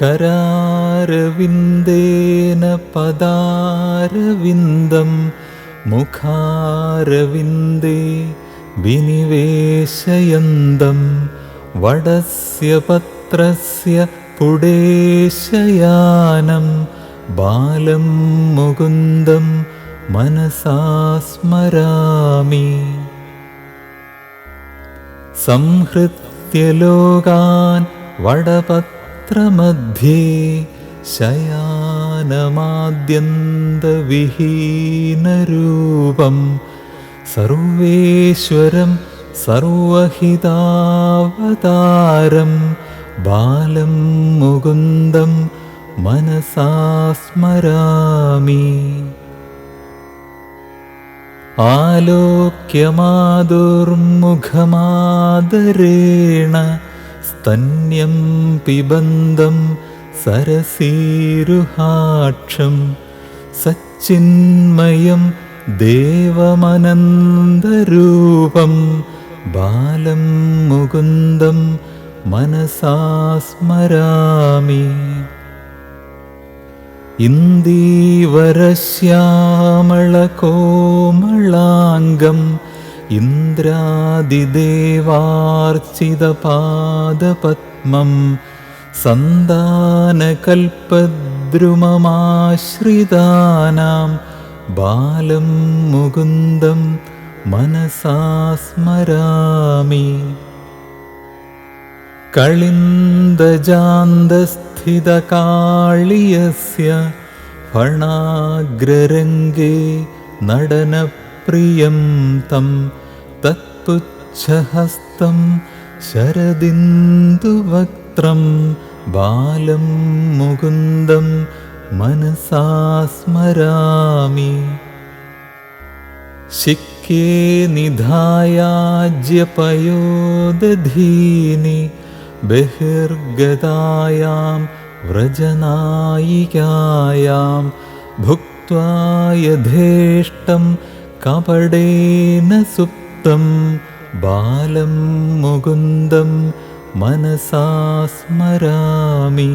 करारविन्देन पदारविन्दं मुखारविन्दे विनिवेशयन्दं वडस्य पत्रस्य पुडेशयानं बालं मुकुन्दं मनसा स्मरामि संहृत्य लोकान् वडपत्रमध्ये शयानमाद्यन्तविहीनरूपं सर्वेश्वरं सर्वहितावतारं बालं मुकुन्दं मनसा स्मरामि आलोक्यमादुर्मुखमादरेण തന്യം പിബന്ധം സരസീരുഹാക്ഷം സച്ചിന്മയം ദേവമനന്തരൂപം ബാലം മുകുന്ദം മനസാസ്മരാമി. ഇന്ദീവരശ്യാമളകോമളാംഗം ഇന്ദ്രാദിദേവാർച്ചിതപാദപത്മം സന്താനകൽപദ്രുമമാശ്രിതാനാം ബാലം മുകുന്ദം മനസാസ്മരാമി. കളിന്ദജാന്തസ്ഥിതകാളിയസ്യ ഫണാഗ്രരംഗേ നടന प्रियं तं तत्पुच्छहस्तं शरदिन्दुवक्त्रं बालं मुकुन्दं मनसा स्मरामि। शिक्ये निधायाज्यपयोदधीनि बहिर्गतायां व्रजनायिकायां भुक्त्वा यथेष्टं കപടേന സുപ്തം ബാലം മുകുന്ദം മനസാ സ്മരാമി.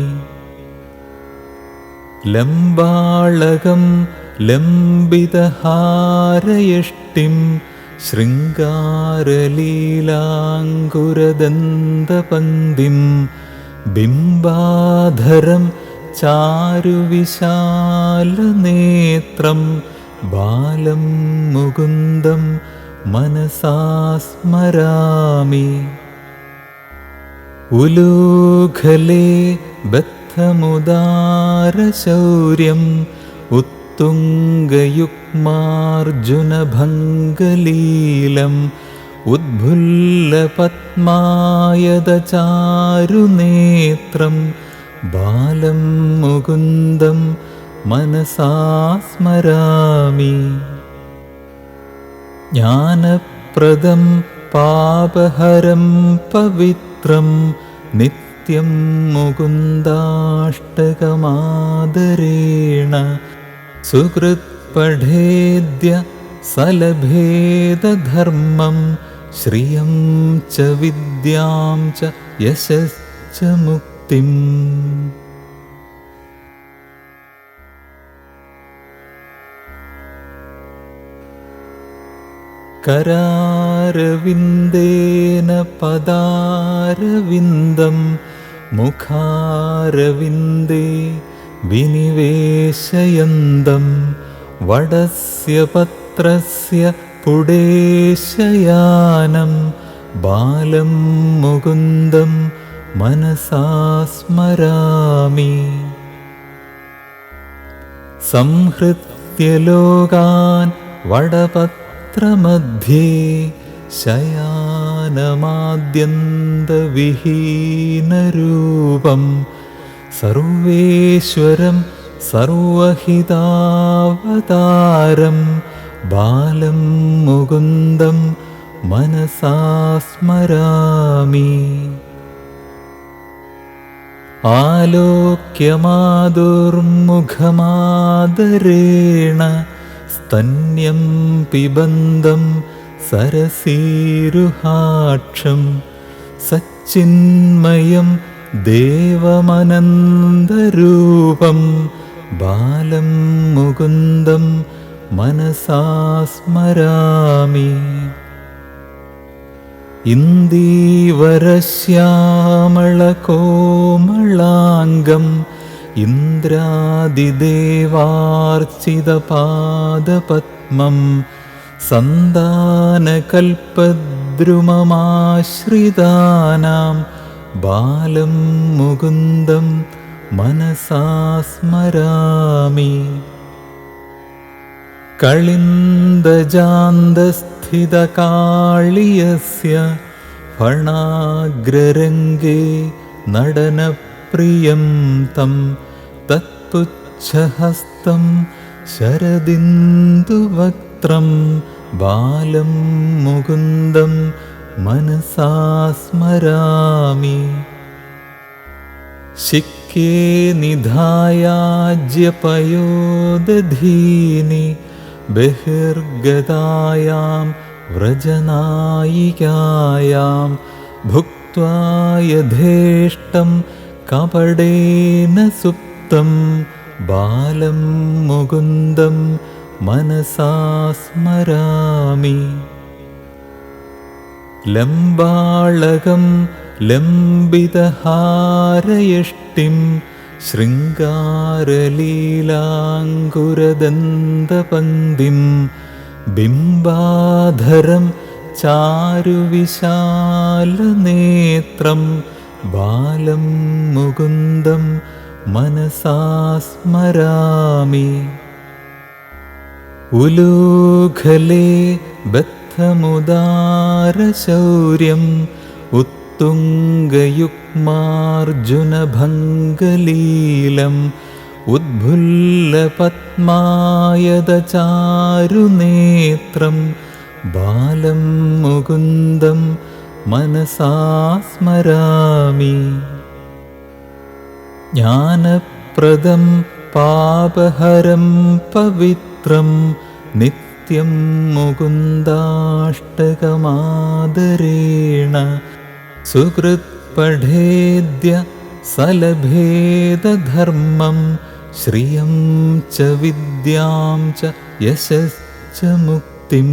ലംബാളകം ലംബിതഹാരയഷ്ടിം ശൃംഗാരലീലാങ്കുരദന്തപന്തിം ബിംബാധരം ചാരുവിശാലനേത്രം ബാലം മുകുന്ദം മനസാ സ്മരാമി. ഉലൂഖലേ ബദ്ധമുദാരശൗര്യം ഉത്തുംഗയുഗ്മാർജുനഭംഗലീലം ഉദ്ഭുല്ലപത്മായതചാരുനേത്രം ബാലം മുകുന്ദം മനസാ സ്മരാമി ജ്ഞാനപ്രദം പാപഹരം പവിത്രം നിത്യം മുകുന്ദാഷ്ടകമാദരേണ. സുഹൃത് പഠേദ്യ സലഭേദധർമ്മം ശ്രിയം ച വിദ്യാം ച യശശ്ച മുക്തിം. करारविन्देन पदारविन्दं मुखारविन्दे विनिवेशयन्दं वडस्य पत्रस्य पुडेशयानं बालं मुकुन्दं मनसा स्मरामि संहृत्य लोकान् वडपत्रमध्ये शयानमाद्यन्तविहीनरूपं सर्वेश्वरं सर्वहितावतारं बालं मुकुन्दं मनसा स्मरामि आलोक्यमादुर्मुखमादरेण തന്യം പിബന്ധം സരസീരുഹാക്ഷം സച്ചിന്മയം ദേവമനന്തരൂപം ബാലം മുകുന്ദം മനസാസ്മരാമി. ഇന്ദീവരശ്യാമളകോമളാംഗം ഇന്ദ്രാദിദേവാർച്ചിതപാദപത്മം സന്താനകൽപദ്രുമമാശ്രിതാനാം ബാലം മുകുന്ദം മനസാസ്മരാമി. കളിന്ദജാന്തസ്ഥിതകാളിയസ്യ ഫണാഗ്രരംഗേ നടനപ്രിയം തം തത്പുച്ഛഹസ്തം ശരദിന്ദുവക്ത്രം ബാലം മുകുന്ദം മനസാ സ്മരാമി ശിക്കേ നിധായാജ്യപയോദധീനി ബഹിർഗതായാം വ്രജനായികായാം ഭുക്വാ യഥേഷ്ടം കപടേന സുപ്തം ബാലം മുകുന്ദം മനസാ സ്മരാമി ലംബാളകം ലംബിതഹാരയഷ്ടിം ശൃംഗാരലീലാങ്കുരദന്തപന്തിം ബിംബാധരം ചാരുവിശാലനേത്രം ബാലം മുകുന്ദം മനസാ സ്മരാമി ഉലൂഖലേ ബദ്ധമുദാരശൗര്യം ഉത്തുംഗയുഗ്മാർജുനഭംഗലീലം ഉദ്ഭുല്ലപത്മായതചാരുനേത്രം ബാലം മുകുന്ദം മനസാ സ്മരാമി ജ്ഞാനപ്രദം പാപഹരം പവിത്രം നിത്യം മുകുന്ദാഷ്ടകമാദരേണ. സുഹൃത് പഠേദ്യ സലഭേദധർമ്മം ശ്രിയം ച വിദ്യാം ച യശശ്ച മുക്തിം.